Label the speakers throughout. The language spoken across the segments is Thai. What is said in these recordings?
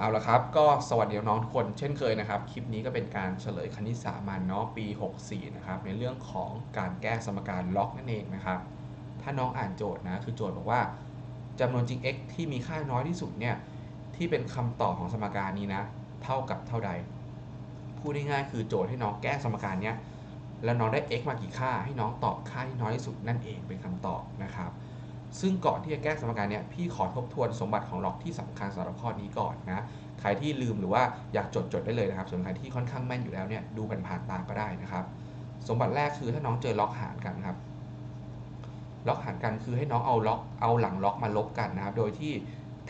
Speaker 1: เอาละครับ ก็สวัสดีน้องทุกคนเช่นเคยนะครับ คลิปนี้ก็เป็นการเฉลยคณิตสามัญเนาะปี 64 นะครับ ในเรื่องของการแก้สมการล็อกนั่นเองนะครับ ถ้าน้องอ่านโจทย์นะ คือโจทย์บอกว่าจำนวนจริง x ที่มีค่าน้อยที่สุดเนี่ย ที่เป็นคำตอบของสมการนี้นะ เท่ากับเท่าใด พูดง่ายๆคือโจทย์ให้น้องแก้สมการเนี้ย แล้วน้องได้ x มากี่ค่า ให้น้องตอบค่าที่น้อยที่สุดนั่นเองเป็นคำตอบนะครับ ซึ่งก่อนที่จะแก้สมการนี้พี่ขอทบทวนสมบัติของล็อกที่สำคัญสำหรับข้อนี้ก่อนนะใครที่ลืมหรือว่าอยากจดจดได้เลยนะครับ ส่วนใครที่ค่อนข้างแม่นอยู่แล้วเนี่ยดูผ่านๆตาก็ได้นะครับ สมบัติแรกคือถ้าน้องเจอล็อกหารกันครับ ล็อกหารกันคือให้น้องเอาล็อกเอาหลังล็อกมาลบกันนะครับ โดยที่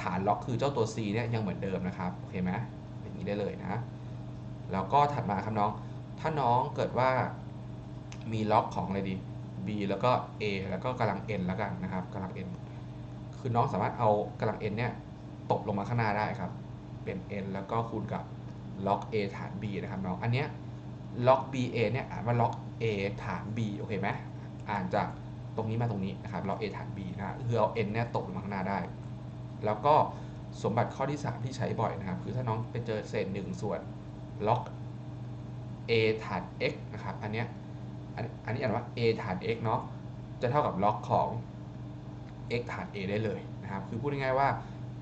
Speaker 1: ฐานล็อกคือเจ้าตัว c เนี่ยยังเหมือนเดิมนะครับโอเคไหมอย่างนี้ได้เลยนะ แล้วก็ถัดมาครับน้อง ถ้าน้องเกิดว่ามีล็อกของอะไรดี b แล้วก็ a แล้วก็กำลัง n แล้วกันนะครับกำลัง n คือน้องสามารถเอากำลัง n เนี่ยตบลงมาข้างหน้าได้ครับ เป็น n แล้วก็คูณกับล็อก a ฐาน b นะครับน้อง อันเนี้ยล็อก ba เนี่ยอ่านว่าล็อก a ฐาน b โอเคไหมอ่านจากตรงนี้มาตรงนี้นะครับล็อก a ฐาน b นะคือเอา n เนี่ยตบลงมาข้างหน้าได้ แล้วก็สมบัติข้อที่ 3 ที่ใช้บ่อยนะครับ คือถ้าน้องไปเจอเศษ1ส่วนล็อก a ฐาน x นะครับ อันเนี้ย อันนี้อ่านว่า a ฐาน x เนาะจะเท่ากับล็อกของ x ฐาน a ได้เลยนะครับคือพูดง่ายๆว่า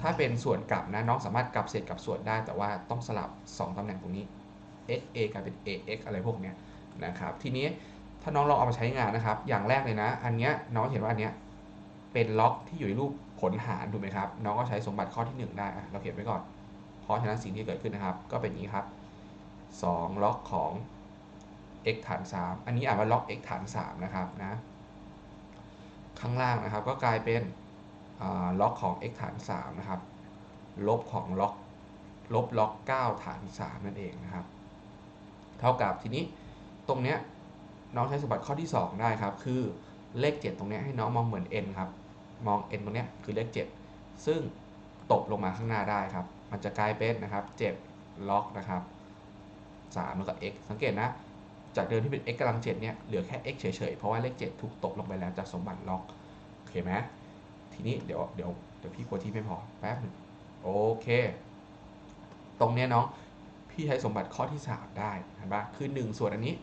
Speaker 1: ถ้าเป็นส่วนกลับนะน้องสามารถกลับเศษกับส่วนได้ แต่ว่าต้องสลับ 2ตำแหน่งตรงนี้ x a กลายเป็น a x อะไรพวกเนี้ยนะครับทีนี้ถ้าน้องลองเอามาใช้งานนะครับ อย่างแรกเลยนะ อันเนี้ยน้องเห็นว่าอันเนี้ยเป็นล็อกที่อยู่ในรูปผลหารถูกไหมครับน้องก็ใช้สมบัติข้อที่ 1 ได้เราเขียนไว้ก่อน เพราะฉะนั้นสิ่งที่เกิดขึ้นนะครับ ก็เป็นอย่างนี้ครับ2ล็อกของ x ฐาน 3 อันนี้อ่านว่าล็อก x ฐาน 3 นะครับนะ ข้างล่างนะครับก็กลายเป็นล็อกของ x ฐาน 3 นะครับ ลบของล็อกลบล็อก 9 ฐาน 3 นั่นเองนะครับ เท่ากับทีนี้ตรงเนี้ยน้องใช้สมบัติข้อที่ 2 ได้ครับ คือเลข 7 ตรงเนี้ยให้น้องมองเหมือน n ครับ มอง n ตรงเนี้ยคือเลข 7 ซึ่งตกลงมาข้างหน้าได้ครับ มันจะกลายเป็นนะครับ 7 ล็อกนะครับ 3 แล้วก็ x สังเกตนะ จากเดิมที่เป็น x กำลัง7เนี่ยเหลือแค่ x เฉยๆ เพราะว่าเลข 7 ถูกตกลงไปแล้วจากสมบัติล็อกโอเคไหมทีนี้เดี๋ยวเดี๋ยวเดี๋ยวพี่กลัวที่ไม่พอแป๊บหนึงโอเค ตรงเนี้ยน้องพี่ใช้สมบัติข้อที่ 3 ได้เห็นปะคือ 1 ส่วนอันนี้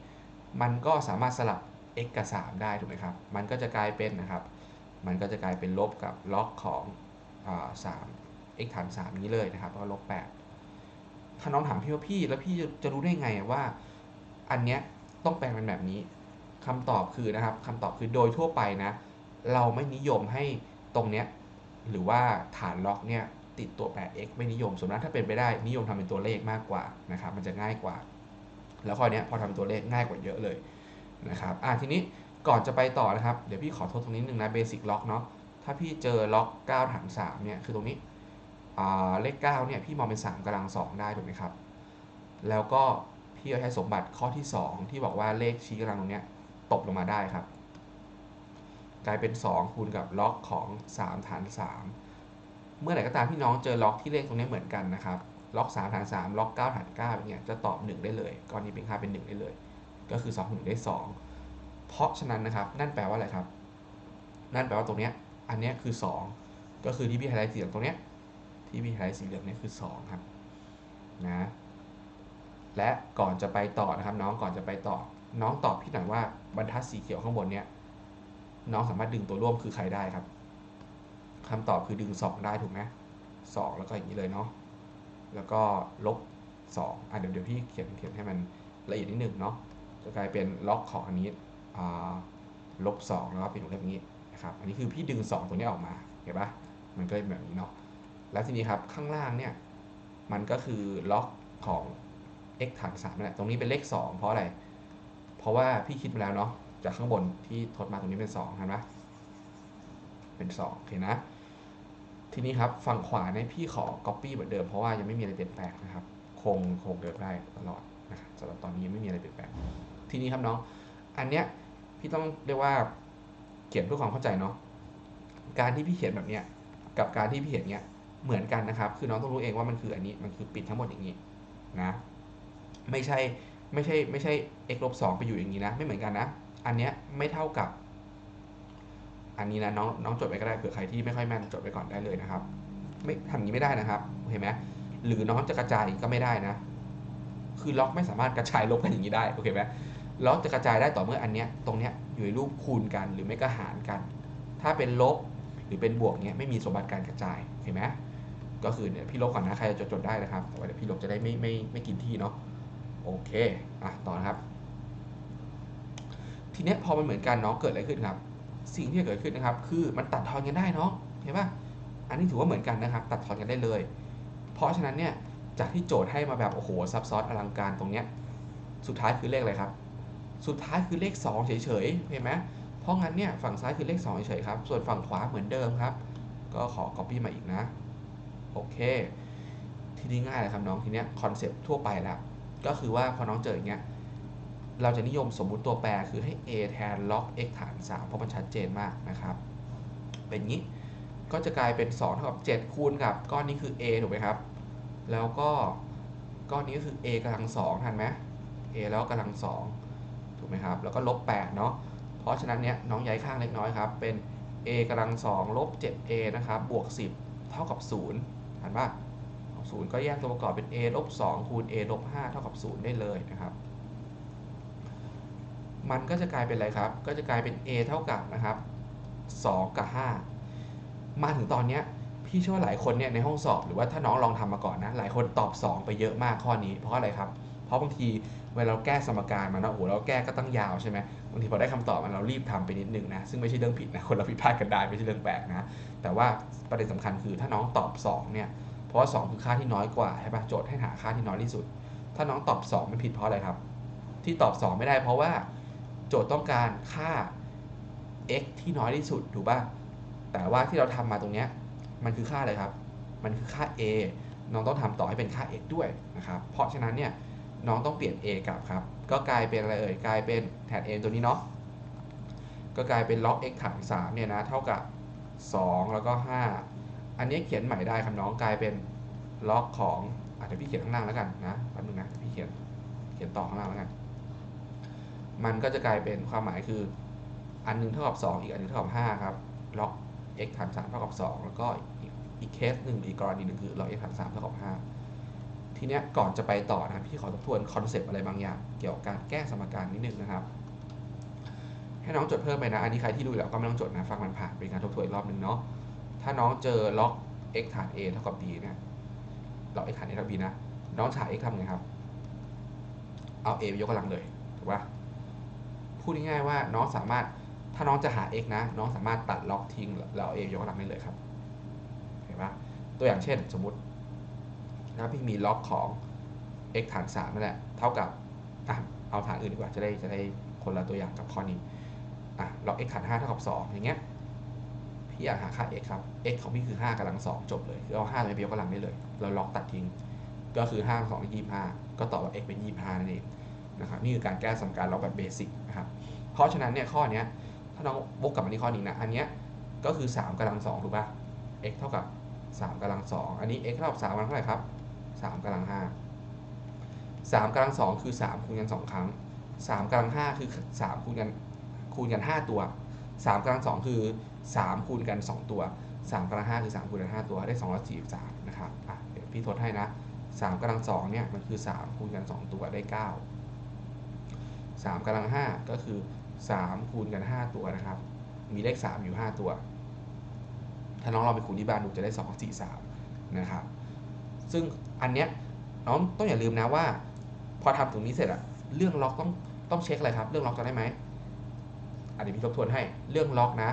Speaker 1: มันก็สามารถสลับ x กับ 3 ได้ถูกไหมครับ มันก็จะกลายเป็นนะครับ มันก็จะกลายเป็นลบกับล็อกของอ่า3 x ฐาน3นี้เลยนะครับแล้วก็ลบ8ถ้าน้องถามพี่ว่าพี่แล้วพี่จะจะรู้ได้ไงว่าอันเนี้ย ต้องแปลงเป็นแบบนี้คำตอบคือนะครับคำตอบคือโดยทั่วไปนะ เราไม่นิยมให้ตรงเนี้ยหรือว่าฐานล็อกเนี่ยติดตัว 8x ไม่นิยมส่วนมากถ้าเป็นไปได้นิยมทำเป็นตัวเลขมากกว่านะครับ มันจะง่ายกว่า แล้วข้อนี้พอทำเป็นตัวเลขง่ายกว่าเยอะเลยนะครับอะทีนี้ก่อนจะไปต่อนะครับ เดี๋ยวพี่ขอโทษตรงนี้หนึ่งนะเบสิกล็อกเนาะถ้าพี่เจอล็อก 9 ฐาน3เนี่ยคือตรงนี้เลข9เนี่ยพี่มองเป็น 3กำลัง 2 ได้ถูกไหมครับ แล้วก็ พี่ก็ใช้สมบัติข้อที่ 2 ที่บอกว่าเลขชี้กำลังตรงนี้ตกลงมาได้ครับ กลายเป็น 2 คูณกับล็อกของ 3 ฐาน 3 เมื่อไหร่ก็ตามที่น้องเจอล็อกที่เลขตรงนี้เหมือนกันนะครับ ล็อก 3 ฐาน 3 ล็อก 9 ฐาน9อย่างเงี้ยจะตอบ 1 ได้เลยก้อนนี้เป็นค่าเป็น 1 ได้เลย ก็คือ2 1ได้ 2 เพราะฉะนั้นนะครับ นั่นแปลว่าอะไรครับ นั่นแปลว่าตรงเนี้ยอันเนี้ยคือ 2 ก็คือที่พี่ไฮไลท์สีเหลืองตรงเนี้ยที่พี่ไฮไลท์สีเหลืองเนี่ยคือ 2 ครับนะ และก่อนจะไปต่อนะครับน้องก่อนจะไปต่อ น้องตอบพี่หน่อยว่าบรรทัดสีเขียวข้างบนเนี้ยน้องสามารถดึงตัวร่วมคือใครได้ครับคำตอบคือดึง 2 ได้ถูกไหมสองแล้วก็อย่างนี้เลยเนาะแล้วก็ลบ2อะเดี๋ยวเดี๋ยวพี่เขียนเขียนให้มันละเอียดนิดนึงเนาะจะกลายเป็นล็อกของอันนี้อ่าลบ2แล้วก็เป็นวงเล็บอย่างนี้นะครับอันนี้คือพี่ดึง 2 ตัวนี้ออกมาเห็นปะมันก็เป็นแบบนี้เนาะแล้วทีนี้ครับข้างล่างเนี่ยมันก็คือล็อกของ x ฐาน3นั่แหละ ตรงนี้เป็นเลข 2 เพราะอะไร เพราะว่าพี่คิดมาแล้วเนาะ จากข้างบนที่ทดมาตรงนี้เป็น2เห็นไหมเป็น2โอเคนะ ทีนี้ครับฝั่งขวาเนี่ยพี่ขอ copy เหมือนเดิมเพราะว่ายังไม่มีอะไรเปลี่ยนแปลงนะครับ คงคงเดิมได้ตลอดนะครับสำหรับตอนนี้ยังไม่มีอะไรเปลี่ยนแปลง ทีนี้ครับน้อง อันเนี้ยพี่ต้องเรียกว่าเขียนเพื่อความเข้าใจเนาะ การที่พี่เขียนแบบเนี้ยกับการที่พี่เขียนเนี้ยเหมือนกันนะครับ คือน้องต้องรู้เองว่ามันคืออันนี้ มันคือปิดทั้งหมดอย่างนี้นะ ไม่ใช่ไม่ใช่ไม่ใช่ x ลบสไปอยู่อย่างนี้นะ ไม่เหมือนกันนะ อันเนี้ยไม่เท่ากับ อันนี้นะน้องน้องจดไว้ก็ได้เผื่อใครที่ไม่ค่อยแม่นจดไว้ก่อนได้เลยนะครับ ไม่ทำอย่างนี้ไม่ได้นะครับเห็นไหมหรือน้องจะกระจายก็ไม่ได้นะ คือล็อกไม่สามารถกระจายลบกันอย่างนี้ได้โอเคไหมล็อกจะกระจายได้ต่อเมื่ออันเนี้ยตรงเนี้ยอยู่ในรูปคูณกันหรือไม่ก็หารกัน ถ้าเป็นลบหรือเป็นบวกเนี้ยไม่มีสมบัติการกระจายเห็นไหมก็คือเนี่ยพี่ลบก่อนนะใครจะจดจดได้นะครับแต่ว่าเดี๋ยวพี่ลบจะได้ไม่ไม่ไม่กินที่เนาะ โอเคอะต่อนะครับ ทีเนี้ยพอมันเหมือนกันเนาะเกิดอะไรขึ้นครับ สิ่งที่เกิดขึ้นนะครับ คือมันตัดทอนกันได้เนาะเห็นปะอันนี้ถือว่าเหมือนกันนะครับ ตัดทอนกันได้เลย เพราะฉะนั้นเนี่ยจากที่โจทย์ให้มาแบบโอ้โหซับซ้อนอลังการตรงเนี้ยสุดท้ายคือเลขอะไรครับ สุดท้ายคือเลข 2 เฉยๆเห็นไหมเพราะงั้นเนี่ยฝั่งซ้ายคือเลข 2 เฉยๆครับ ส่วนฝั่งขวาเหมือนเดิมครับ ก็ขอ copy มาอีกนะ โอเค ทีนี้ง่ายเลยครับน้องทีเนี้ยคอนเซปต์ทั่วไปแล้ว ก็คือว่าพอน้องเจออย่างเงี้ยเราจะนิยมสมมุติตัวแปรคือให้ a แทน log x ฐาน 3 เพราะมันชัดเจนมากนะครับ เป็นงี้ก็จะกลายเป็น2เท่ากับ 7 คูณกับก้อนนี้คือ a ถูกไหมครับ แล้วก็ก้อนนี้ก็คือ a กำลัง2ทันไหม a แล้วกำลัง2ถูกไหมครับ แล้วก็ลบ8เนาะ เพราะฉะนั้นเนี้ยน้องย้ายข้างเล็กน้อยครับ เป็น a กำลัง2ลบ 7a นะครับ บวก 10 เท่ากับ 0ทันปะ ศูนย์ก็แยกตัวประกอบเป็น a ลบ2คูณ a ลบ5เท่ากับ 0 ได้เลยนะครับ มันก็จะกลายเป็นอะไรครับ ก็จะกลายเป็น a เท่ากับนะครับ 2 กับ 5 มาถึงตอนนี้พี่เชื่อว่าหลายคนเนี่ยในห้องสอบหรือว่าถ้าน้องลองทำมาก่อนนะ หลายคนตอบ 2 ไปเยอะมากข้อนี้ เพราะอะไรครับ เพราะบางทีเวลาเราแก้สมการมาเนาะโอ้โหเราแก้ก็ตั้งยาวใช่ไหมบางทีพอได้คำตอบมันเรารีบทำไปนิดนึงนะ ซึ่งไม่ใช่เรื่องผิดนะ คนเราผิดพลาดกันได้ไม่ใช่เรื่องแปลกนะ แต่ว่าประเด็นสำคัญคือถ้าน้องตอบ 2 เนี่ย ราะว่า 2 คือค่าที่น้อยกว่าใช่ปะโจทย์ให้หาค่าที่น้อยที่สุด ถ้าน้องตอบ 2 มันผิดเพราะอะไรครับ ที่ตอบ 2 ไม่ได้เพราะว่า โจทย์ต้องการค่า x ที่น้อยที่สุดถูกป่ะแต่ว่าที่เราทำมาตรงเนี้ยมันคือค่าอะไรครับ มันคือค่า a น้องต้องทำต่อให้เป็นค่า x ด้วยนะครับ เพราะฉะนั้นเนี่ยน้องต้องเปลี่ยน a กลับครับ ก็กลายเป็นอะไรเอ่ย กลายเป็นแทน a ตัวนี้เนาะ ก็กลายเป็น log x ฐาน3เนี่ยนะ เท่ากับ 2 แล้วก็ 5 อันนี้เขียนใหม่ได้ครับน้องกลายเป็น log ของอาจจะพี่เขียนข้างล่างแล้วกันนะแป๊บนึงนะพี่เขียนเขียนต่อข้างล่างแล้วกัน มันก็จะกลายเป็นความหมายคือ อันหนึงเท่ากับ2อีกอันหนึงเท่ากับ5ครับ log x ฐาน3เท่ากับ 2 แล้วก็อีกเคสหนึ่งอีกกรณีหนึ่งคือ log x ฐาน3เท่ากับ 5 ทีเนี้ยก่อนจะไปต่อนะพี่ขอทบทวนคอนเซปต์อะไรบางอย่าง เกี่ยวกับการแก้สมการนิดนึงนะครับ ให้น้องจดเพิ่มไปนะ อันนี้ใครที่ดูแล้วก็ไม่ต้องจดนะฟังมันผ่านเป็นการทบทวนอีกรอบหนึ่งเนาะ ถ้าน้องเจอ log x ฐาน a เท่ากับ b เนี่ย log x ฐาน a เท่ากับ b นะ น้องฉาย x ทำไงครับ เอา a ไปยกกำลังเลย ถูกปะพูดง่ายๆว่าน้องสามารถ ถ้าน้องจะหา x นะ น้องสามารถตัดล็อกทิ้งแล้วเอา a ยกกำลังได้เลยครับ เห็นปะตัวอย่างเช่นสมมตินะพี่มีล็อกของ x ฐาน3นั่นแหละ เท่ากับอะเอาฐานอื่นดีกว่า จะได้จะได้คนละตัวอย่างกับข้อนี้อะล็อก x ฐาน5เท่ากับ 2 อย่างเงี้ย พี่อยากหาค่า x ครับ x ของพี่คือ 5กำลัง2จบเลยคือเอา5ไปยกกำลังได้เลย เราล็อกตัดทิ้ง ก็คือ5 2 25ก็ตอบว่า x เป็น25นั่นเองนะครับนี่คือการแก้สมการล็อกแบบเบสิกนะครับเพราะฉะนั้นเนี่ยข้อเนี้ยถ้าน้องวกกลับมาที่ข้อนี้นะอันเนี้ยก็คือ3กำลัง2ถูกป่ะ x เท่ากับ3กำลัง2อันนี้ x เท่ากับ3กำลังเท่าไหร่ครับ3กำลัง5 3กำลัง2คือ 3 คูณกัน 2 ครั้ง 3กำลัง5คือ 3 คูณกันคูณกัน 5 ตัว 3กำลัง2คือ 3 คูณกัน 2 ตัว 3กำลัง5คือ 3 คูณกัน 5 ตัวได้243นะครับอะเดี๋ยวพี่ทดให้นะ 3กำลัง2เนี่ยมันคือ 3 คูณกัน 2 ตัวได้ 9 3กำลัง5ก็คือ 3 คูณกัน 5 ตัวนะครับ มีเลข 3 อยู่ 5 ตัว ถ้าน้องเราไปคูณที่บ้านดูจะได้ 2 4 3นะครับ ซึ่งอันเนี้ยน้องต้องอย่าลืมนะว่า พอทำตรงนี้เสร็จอะเรื่องล็อกต้องต้องเช็คอะไรครับ เรื่องล็อกจะได้ไหมอันนี้พี่ทบทวนให้เรื่องล็อกนะ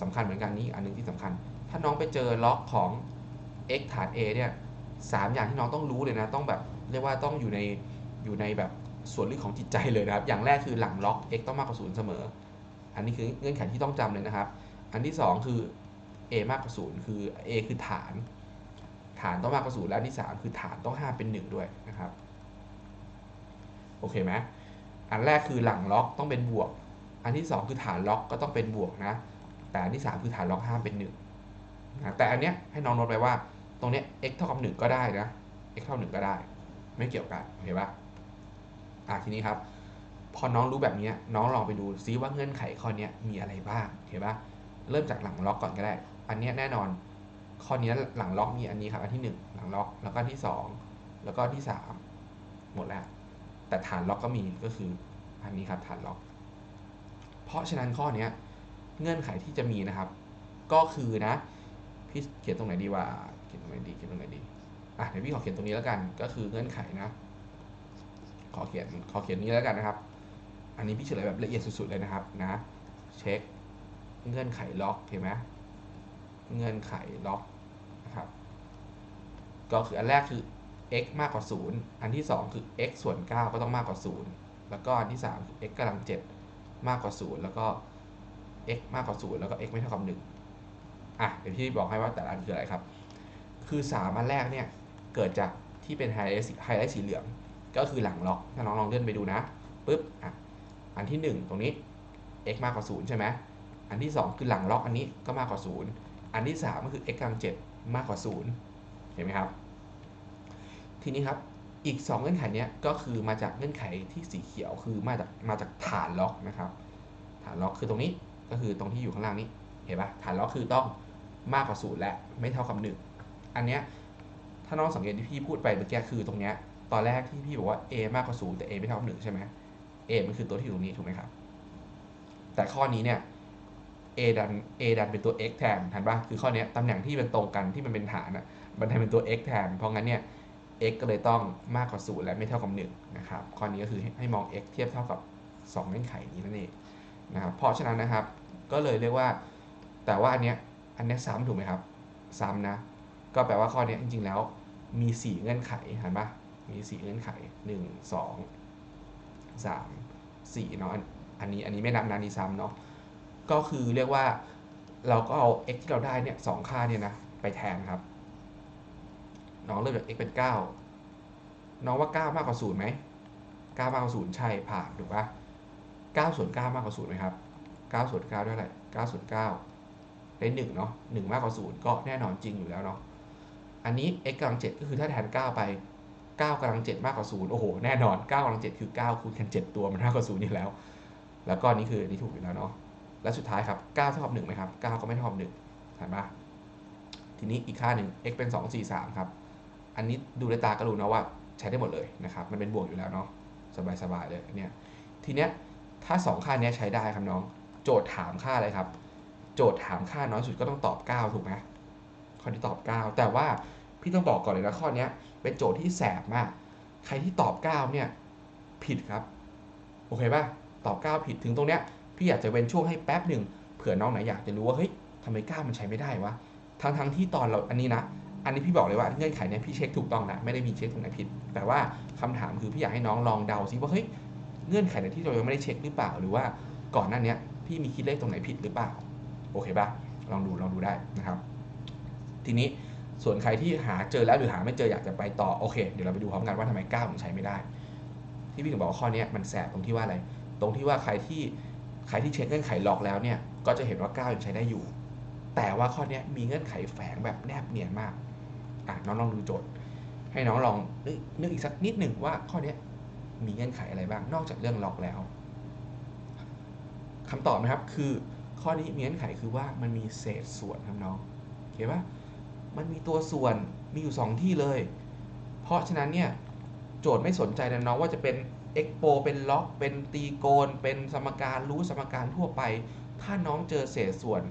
Speaker 1: สำคัญเหมือนกันนี่อันหนึงที่สำคัญ ถ้าน้องไปเจอล็อกของ x ฐาน a เนี่ยสามอย่างที่น้องต้องรู้เลยนะ ต้องแบบเรียกว่าต้องอยู่ในอยู่ในแบบส่วนลึกของจิตใจเลยนะครับ อย่างแรกคือหลังล็อก x ต้องมากกว่าศูนย์เสมอ อันนี้คือเงื่อนไขที่ต้องจำเลยนะครับ อันที่สองคือ a มากกว่าศูนย์คือ a คือฐาน ฐานต้องมากกว่าศูนย์และอันที่สามคือฐานต้องห้าเป็นหนึ่งด้วยนะครับโอเคไหมอันแรกคือหลังล็อกต้องเป็นบวก อันที่สองคือฐานล็อกก็ต้องเป็นบวกนะ แต่อันที่สามคือฐานล็อกห้ามเป็นหนึ่งนะแต่อันเนี้ยให้น้องโน้ตไปว่า ตรงเนี้ย x เท่ากับหนึ่งก็ได้นะ x เท่าหนึ่งก็ได้ ไม่เกี่ยวกันโอเคปะอะทีนี้ครับ พอน้องรู้แบบเนี้ยน้องลองไปดูซิว่าเงื่อนไขข้อนี้มีอะไรบ้างโอเคปะเริ่มจากหลังล็อกก่อนก็ได้ อันเนี้ยแน่นอน ข้อนี้หลังล็อกมีอันนี้ครับ อันที่ 1 หลังล็อกแล้วก็ที่ 2 แล้วก็ที่ 3 หมดแล้ว แต่ฐานล็อกก็มีก็คืออันนี้ครับฐานล็อก เพราะฉะนั้นข้อนี้ เงื่อนไขที่จะมีนะครับ ก็คือนะพี่เขียนตรงไหนดีว่าเขียนตรงไหนดีเขียนตรงไหนดีอะเดี๋ยวพี่ขอเขียนตรงนี้แล้วกัน ก็คือเงื่อนไขนะ ขอเขียนขอเขียนนี้แล้วกันนะครับ อันนี้พี่เฉลยแบบละเอียดสุดๆเลยนะครับนะเช็คเงื่อนไขล็อกเห็นไหมเงื่อนไขล็อกนะครับ ก็คืออันแรกคือ x มากกว่า 0 อันที่ 2 คือ x ส่วน 9 ก็ต้องมากกว่า 0 แล้วก็อันที่ 3 คือ x กำลัง 7 มากกว่า 0 แล้วก็ x มากกว่า 0 แล้วก็ x ไม่เท่ากับ 1 อะ เดี๋ยวพี่บอกให้ว่าแต่ละอันคืออะไรครับ คือ 3 อันแรกเนี่ย เกิดจากที่เป็นไฮไลท์ไฮไลท์สีเหลือง ก็คือหลังล็อก ถ้าน้องลองเลื่อนไปดูนะปุ๊บ อะ อันที่ 1 ตรงนี้ x มากกว่า 0 ใช่ไหม อันที่ 2 คือหลังล็อกอันนี้ก็มากกว่า 0 อันที่ 3 ก็คือ x กำลัง7มากกว่า 0 เห็นไหมครับ ทีนี้ครับอีก 2 เงื่อนไขเนี้ยก็คือมาจากเงื่อนไขที่สีเขียวคือมาจากมาจากฐานล็อกนะครับ ฐานล็อกคือตรงนี้ ก็คือตรงที่อยู่ข้างล่างนี้เห็นปะฐานล็อกคือต้องมากกว่า0และไม่เท่ากับ1อันเนี้ยถ้าน้องสังเกตที่พี่พูดไปเมื่อกี้คือตรงเนี้ยตอนแรกที่พี่บอกว่า a มากกว่า0แต่ a ไม่เท่ากับ1ใช่ไหม a มันคือตัวที่อยู่ตรงนี้ถูกไหมครับ แต่ข้อนี้เนี่ย a ดัน a ดันเป็นตัว x แทนทันปะคือข้อนี้ตำแหน่งที่มันตรงกันที่มันเป็นฐานอะมันทำเป็นตัว x แทนเพราะงั้นเนี่ย x ก็เลยต้องมากกว่า0และไม่เท่ากับ1นะครับข้อนี้ก็คือให้มอง x เทียบเท่ากับ2เงื่อนไขนี้นั่นเอง นะครับเพราะฉะนั้นนะครับก็เลยเรียกว่า แต่ว่าอันเนี้ยอันเนี้ยซ้ำถูกไหมครับ ซ้ำนะ ก็แปลว่าข้อนี้จริงๆแล้วมี 4 เงื่อนไขเห็นปะมี 4 เงื่อนไข 1 2 3 4เนาะอันนี้อันนี้ไม่นับนะนี่ซ้ำเนาะก็คือเรียกว่าเราก็เอา x ที่เราได้เนี่ยสองค่าเนี่ยนะไปแทนครับ น้องเริ่มจาก x เป็น 9 น้องว่า 9 มากกว่า0ไหม9มากกว่า0ใช่ผ่านถูกปะ 9ส่วน9มากกว่า0ไหมครับ9ส่วน9ได้เท่าไร9ส่วน9ได้1เนาะ1มากกว่า0ก็แน่นอนจริงอยู่แล้วเนาะอันนี้ x กำลัง7ก็คือถ้าแทน 9 ไป 9กำลัง7มากกว่า0โอ้โหแน่นอน9กำลัง7คือ 9 คูณกัน 7 ตัวมันมากกว่า0อยู่แล้ว แล้วก็นี่คือนี่ถูกอยู่แล้วเนาะและสุดท้ายครับ9เท่ากับ1ไหมครับ9ก็ไม่เท่ากับ1เห็นปะทีนี้อีกค่าหนึ่ง x เป็น 2 4 3 ครับ อันนี้ดูด้วยตาก็รู้นะว่าใช้ได้หมดเลยนะครับ มันเป็นบวกอยู่แล้วเนาะ สบายๆเลยเนี่ย ทีเนี้ย ถ้า 2 ค่านี้ใช้ได้ครับน้อง โจทย์ถามค่าอะไรครับ โจทย์ถามค่าน้อยสุดก็ต้องตอบ 9 ถูกไหมข้อที่ตอบ 9 แต่ว่าพี่ต้องบอกก่อนเลยนะข้อนี้เป็นโจทย์ที่แสบมาก ใครที่ตอบ 9 เนี่ยผิดครับ โอเคป่ะ ตอบ 9 ผิดถึงตรงเนี้ยพี่อยากจะเว้นช่วงให้แป๊บหนึ่งเผื่อน้องไหนอยากจะรู้ว่าเฮ้ยทำไม 9 มันใช้ไม่ได้วะทั้งทั้งที่ตอนเราอันนี้นะอันนี้พี่บอกเลยว่าเงื่อนไขเนี่ยพี่เช็คถูกต้องนะไม่ได้มีเช็คตรงไหนผิด แต่ว่าคำถามคือพี่อยากให้น้องลองเดาซิว่าเฮ้ย เงื่อนไขไหนที่เรายังไม่ได้เช็คหรือเปล่า หรือว่าก่อนหน้านี้พี่มีคิดเลขตรงไหนผิดหรือเปล่า โอเคปะลองดูลองดูได้นะครับ ทีนี้ส่วนใครที่หาเจอแล้วหรือหาไม่เจออยากจะไปต่อโอเค เดี๋ยวเราไปดูพร้อมกันว่าทำไม9ถึงใช้ไม่ได้ ที่พี่ถึงบอกว่าข้อนี้มันแสบตรงที่ว่าอะไร ตรงที่ว่าใครที่ใครที่เช็คเงื่อนไขหลอกแล้วเนี่ยก็จะเห็นว่า9ยังใช้ได้อยู่ แต่ว่าข้อนี้มีเงื่อนไขแฝงแบบแนบเนียนมากอะน้องลองดูโจทย์ ให้น้องลองนึกอีกสักนิดหนึ่งว่าข้อนี้ มีเงื่อนไขอะไรบ้าง นอกจากเรื่องล็อกแล้วคำตอบนะครับคือข้อนี้มีเงื่อนไขคือว่ามันมีเศษส่วนครับน้องโอเคปะมันมีตัวส่วนมีอยู่ 2 ที่เลย เพราะฉะนั้นเนี่ยโจทย์ไม่สนใจนะน้องว่าจะเป็น expo เป็นล็อก เป็นตีโกน เป็นสมการรู้สมการทั่วไป ถ้าน้องเจอเศษส่วน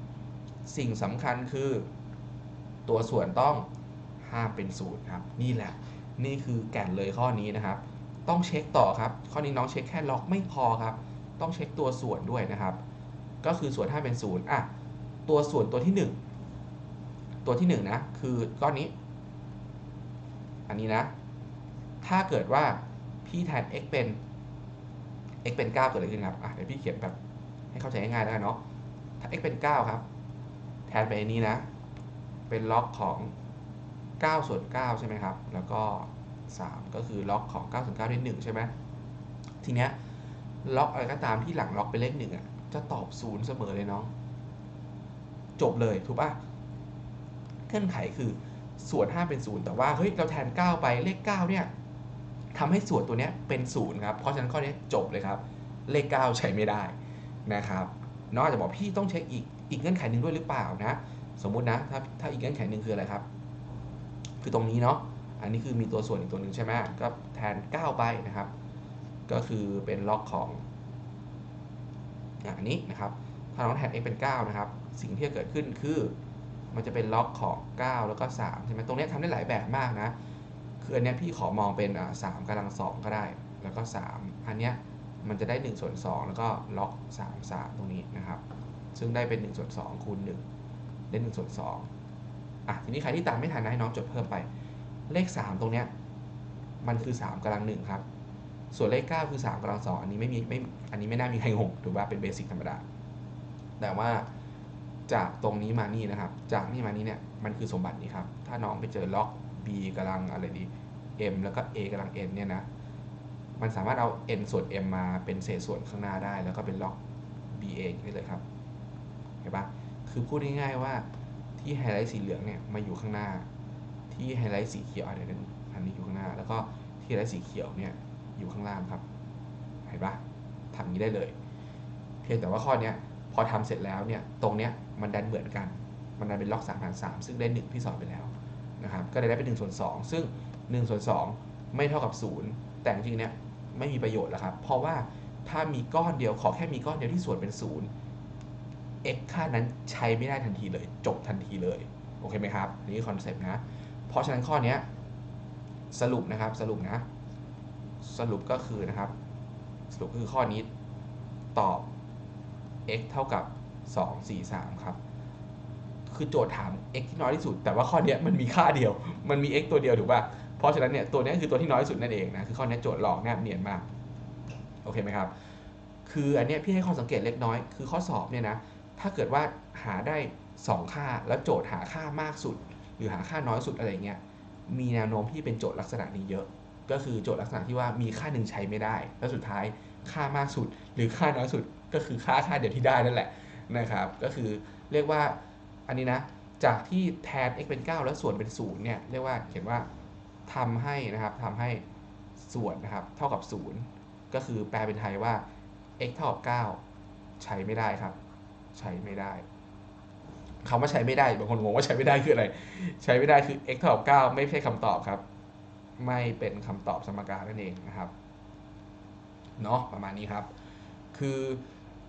Speaker 1: สิ่งสำคัญคือ ตัวส่วนต้องห้ามเป็นศูนย์ครับ นี่แหละ นี่คือแก่นเลยข้อนี้นะครับ ต้องเช็คต่อครับ ข้อนี้น้องเช็คแค่ล็อกไม่พอครับ ต้องเช็คตัวส่วนด้วยนะครับ ก็คือส่วนห้าเป็นศูนย์อะตัวส่วนตัวที่หนึ่งตัวที่หนึ่งนะ คือก้อนนี้ อันนี้นะ ถ้าเกิดว่าพี่แทน x เป็น x เป็น 9 เกิดอะไรขึ้นครับอะเดี๋ยวพี่เขียนแบบให้เข้าใจง่ายๆแล้วกันเนาะ ถ้า x เป็น 9 ครับ แทนไปอันนี้นะ เป็นล็อกของ 9 ส่วน 9 ใช่ไหมครับ แล้วก็ 3 ก็คือล็อกของ9ส่วน9ด้1ใช่ไหมทีเนี้ยล็อกอะไรก็ตามที่หลังล็อกเป็นเลขหนึ่งอะจะตอบศูนย์เสมอเลยน้องจบเลยถูกป่ะเงื่อนไขคือส่วน 5 เป็น 0 แต่ว่าเฮ้ยเราแทน 9 ไปเลข 9 เนี่ยทำให้ส่วนตัวเนี้ยเป็น 0 ครับ เพราะฉะนั้นข้อนี้จบเลยครับ เลข 9 ใช้ไม่ได้นะครับน้องอาจจะบอกพี่ต้องเช็คอีกอีกเงื่อนไขหนึ่งด้วยหรือเปล่านะ สมมุตินะถ้าถ้าอีกเงื่อนไขหนึ่งคืออะไรครับ คือตรงนี้เนาะ อันนี้คือมีตัวส่วนอีกตัวหนึ่งใช่ไหมก็แทน 9 ไปนะครับ ก็คือเป็นล็อกของอันนี้นะครับ ถ้าน้องแทน x เป็น 9 นะครับ สิ่งที่จะเกิดขึ้นคือมันจะเป็นล็อกของ 9 แล้วก็ 3 ใช่ไหมตรงนี้ทำได้หลายแบบมากนะ คืออันนี้พี่ขอมองเป็นอ่า3กำลัง 2 ก็ได้ แล้วก็ 3 อันเนี้ยมันจะได้1ส่วน2แล้วก็ล็อก 3 3 ตรงนี้นะครับ ซึ่งได้เป็น1ส่วน2คูณ1ได้1ส่วน2อะทีนี้ใครที่ตามไม่ทันนะให้น้องจดเพิ่มไป เลข 3 ตรงเนี้ยมันคือ 3กำลัง1ครับ ส่วนเลข 9 คือ 3กำลัง2อันนี้ไม่มีไม่อันนี้ไม่น่ามีใครงงถูกป่ะเป็นเบสิกธรรมดา แต่ว่าจากตรงนี้มานี่นะครับ จากนี่มานี่เนี่ยมันคือสมบัตินี้ครับ ถ้าน้องไปเจอล็อก b กำลังอะไรดี m แล้วก็ a กำลัง n เนี่ยนะมันสามารถเอา n ส่วน m มาเป็นเศษส่วนข้างหน้าได้ แล้วก็เป็นล็อก b a ได้เลยครับเห็นปะคือพูดง่ายๆว่าที่ไฮไลท์สีเหลืองเนี่ยมาอยู่ข้างหน้า ที่ไฮไลท์สีเขียวอะไรนั้อันนี้อยู่ข้างหน้า แล้วก็ที่ไฮไลท์สีเขียวเนี่ยอยู่ข้างล่างครับ เห็นปะทำอย่างนี้ได้เลย เพียงแต่ว่าข้อเนี้ยพอทำเสร็จแล้วเนี่ยตรงเนี้ยมันดันเหมือนกัน มันดันเป็นล็อก3 3 3ซึ่งได้1ที่สอนไปแล้วนะครับก็ได้เป็น1ส่วน2ซึ่ง1ส่วน2ไม่เท่ากับ0แต่จริงเนี่ยไม่มีประโยชน์แล้วครับ เพราะว่าถ้ามีก้อนเดียวขอแค่มีก้อนเดียวที่ส่วนเป็น0 x ค่านั้นใช้ไม่ได้ทันทีเลย จบทันทีเลย โอเคไหมครับ นี่คือคอนเซปต์นะ เพราะฉะนั้นข้อนี้สรุปนะครับสรุปนะสรุปก็คือนะครับ สรุปคือข้อนี้ตอบ x เท่ากับ 2 4 3 ครับ คือโจทย์ถาม x ที่น้อยที่สุด แต่ว่าข้อนี้มันมีค่าเดียว มันมี x ตัวเดียวถูกป่ะ เพราะฉะนั้นเนี่ยตัวนี้คือตัวที่น้อยที่สุดนั่นเองนะ คือข้อนี้โจทย์หลอกแนบเนียนมาก โอเคไหมครับ คืออันนี้พี่ให้ข้อสังเกตเล็กน้อย คือข้อสอบเนี่ยนะ ถ้าเกิดว่าหาได้ 2 ค่า แล้วโจทย์หาค่ามากสุด หรือหาค่าน้อยสุดอะไรเงี้ยมีแนวโน้มที่เป็นโจทย์ลักษณะนี้เยอะ ก็คือโจทย์ลักษณะที่ว่ามีค่าหนึ่งใช้ไม่ได้ แล้วสุดท้ายค่ามากสุด หรือค่าน้อยสุดก็คือค่าค่าเดียวที่ได้นั่นแหละนะครับ ก็คือเรียกว่าอันนี้นะจากที่แทน x เป็น 9 แล้วส่วนเป็น0เนี่ยเรียกว่าเขียนว่าทำให้นะครับทำให้ส่วนนะครับเท่ากับ 0 ก็คือแปลเป็นไทยว่า x เท่ากับ 9 ใช้ไม่ได้ครับ ใช้ไม่ได้ คำว่าใช้ไม่ได้บางคนงงว่าใช้ไม่ได้คืออะไร ใช้ไม่ได้คือ x เท่ากับ9ไม่ใช่คำตอบครับ ไม่เป็นคำตอบสมการนั่นเองนะครับเนาะประมาณนี้ครับ คือ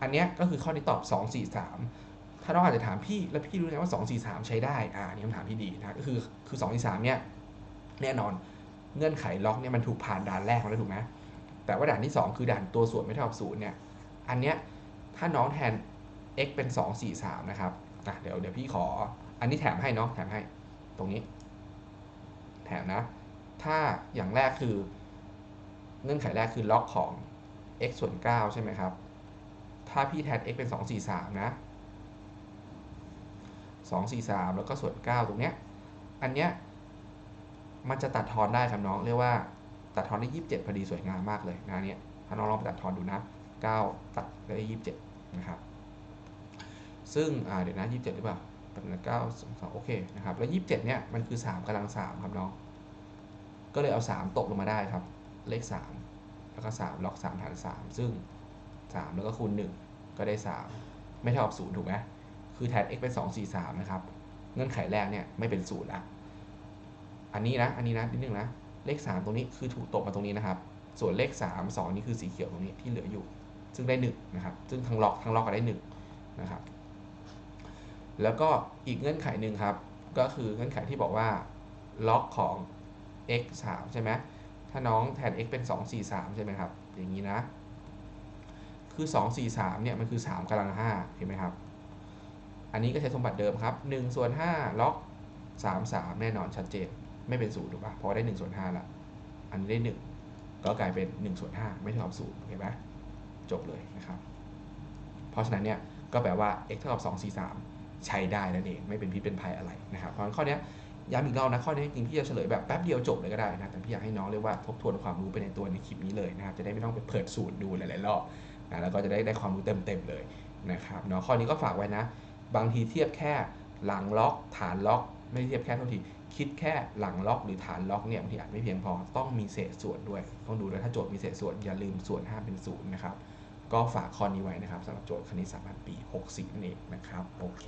Speaker 1: อันเนี้ยก็คือข้อที่ตอบ 2 4 3 ถ้าน้องอาจจะถามพี่แล้วพี่รู้ไงว่า 2 4 3 ใช้ได้ อ่านี่คำถามที่ดีนะก็คือคือ2 4 3เนี่ยแน่นอนเงื่อนไขล็อกเนี่ยมันถูกผ่านด่านแรกแล้วถูกไหมแต่ว่าด่านที่ 2 คือด่านตัวส่วนไม่เท่ากับ0เนี่ยอันเนี้ยถ้าน้องแทน x เป็น 2 4 3 นะครับ อะเดี๋ยวเดี๋ยวพี่ขอ อันนี้แถมให้เนาะแถมให้ ตรงนี้ แถมนะ ถ้าอย่างแรกคือ เงื่อนไขแรกคือล็อกของ x ส่วน 9 ใช่ไหมครับ ถ้าพี่แทน x เป็น 2 4 3 นะ 2 4 3 แล้วก็ส่วน 9 ตรงเนี้ย อันเนี้ย มันจะตัดทอนได้ครับน้อง เรียกว่าตัดทอนได้ 27 พอดีสวยงามมากเลยนะเนี้ยถ้าน้องลองไปตัดทอนดูนะ 9 ตัดได้ 27 นะครับ ซึ่งเดี๋ยวนะ27หรือเปล่าเป็น9 2โอเคนะครับแล้ว27เนี่ยมันคือ3กำลัง3ครับน้องก็เลยเอา3ตกลงมาได้ครับ เลข3แล้วก็3ล็อก3ฐาน3ซึ่ง3แล้วก็คูณ1ก็ได้3ไม่เท่ากับ0ถูกไหมคือแทน x เป็น2 4 3นะครับเงื่อนไขแรกเนี่ยไม่เป็น0ละอันนี้นะอันนี้นะนิดนึงนะเลข3ตรงนี้คือถูกตกมาตรงนี้นะครับส่วนเลข 3 2 นี่คือสีเขียวตรงนี้ที่เหลืออยู่ ซึ่งได้1นะครับ ซึ่งทั้งล็อกทั้งล็อกก็ได้1นะครับ แล้วก็อีกเงื่อนไขหนึ่งครับ ก็คือเงื่อนไขที่บอกว่าล็อกของ x 3ใช่ไหมถ้าน้องแทน x เป็น 2 4 3 ใช่ไหมครับ อย่างนี้นะ คือ 2 4 3 เนี่ย มันคือ 3กำลัง 5 เห็นไหมครับ อันนี้ก็ใช้สมบัติเดิมครับ1ส่วน5ล็อก 3 3 แน่นอนชัดเจน ไม่เป็น0ถูกปะเพราะได้1ส่วน5ละ อันนี้ได้ 1 ก็กลายเป็น1ส่วน5ไม่เท่ากับ0เห็นไหมจบเลยนะครับ เพราะฉะนั้นเนี่ย ก็แปลว่า x เท่ากับ2 4 3 ใช้ได้นั่นเองไม่เป็นพิษเป็นภัยอะไรนะครับเพราะงั้นข้อนี้ย้ำอีกรอบนะข้อนี้จริงพี่จะเฉลยแบบแป๊บเดียวจบเลยก็ได้นะแต่พี่อยากให้น้องเรียกว่าทบทวนความรู้ไปในตัวในคลิปนี้เลยนะครับจะได้ไม่ต้องไปเปิดสูตรดูหลายๆรอบนะแล้วก็จะได้ได้ความรู้เต็มๆเลยนะครับเนาะข้อนี้ก็ฝากไว้นะ บางทีเทียบแค่หลังล็อก ฐานล็อก ไม่เทียบแค่เท่าทีคิดแค่หลังล็อกหรือฐานล็อกเนี่ยบางทีอาจไม่เพียงพอต้องมีเศษส่วนด้วย ต้องดูด้วยถ้าโจทย์มีเศษส่วนอย่าลืมส่วนห้าเป็นศูนย์นะครับ ก็ฝากข้อนี้ไว้นะครับสำหรับโจทย์คณิตศาสตร์ปี 64นั่นเองนะครับ โอเค